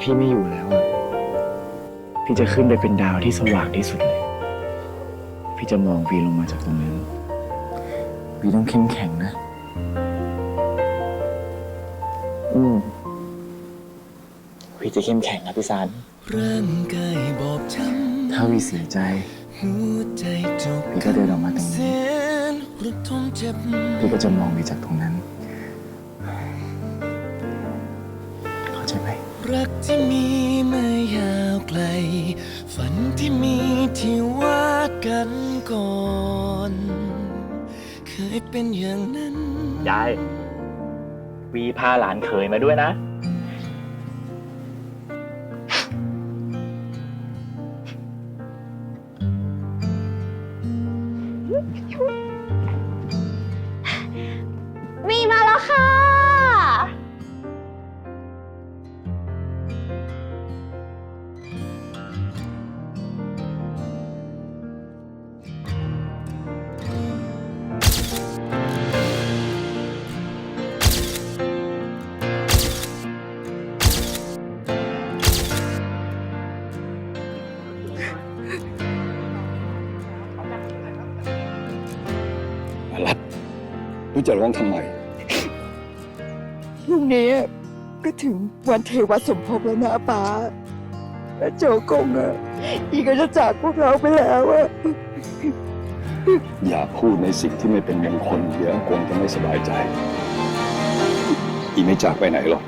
พี่ไม่อยู่แล้วอะพี่จะขึ้นไปเป็นดาวที่สว่างที่สุดเลย พี่จะมองวีลงมาจากตรงนั้น วีต้องเข้มแข็งนะ อืมวีจะเข้มแข็งนะพี่สารร่างกายบอบช้ำถ้าวีเสียใจหัวใจจบพี่ก็เดินออกมาตรงแสนี้นระทมเจ็บพี่ก็จะมองวีจากตรงนั้น รักที่มีมายาวไกล ฝันที่มีที่วาดกันก่อน เคยเป็นอย่างนั้น ยาย วีพาหลานเขยมาด้วยนะมี รู้จะร้องทำไมพรุ่งนี้ก็ถึงวันเทวสมภพแล้วนะป้าและโจกงอะอีก็จะจากพวกเราไปแล้วอะอย่าพูดในสิ่งที่ไม่เป็นมงคลเดี๋ยวอากงจะไม่สบายใจ อีไม่จากไปไหนหรอก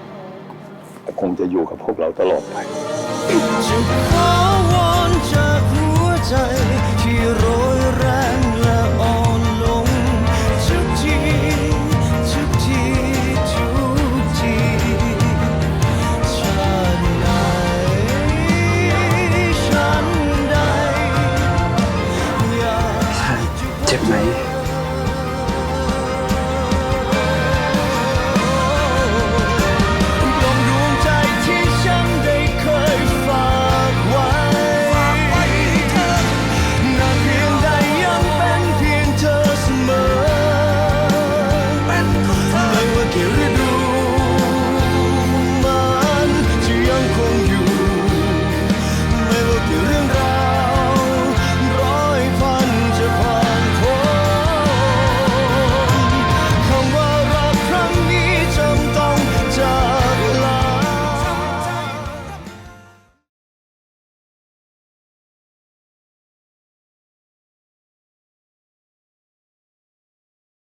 อากงจะอยู่กับพวกเราตลอดไป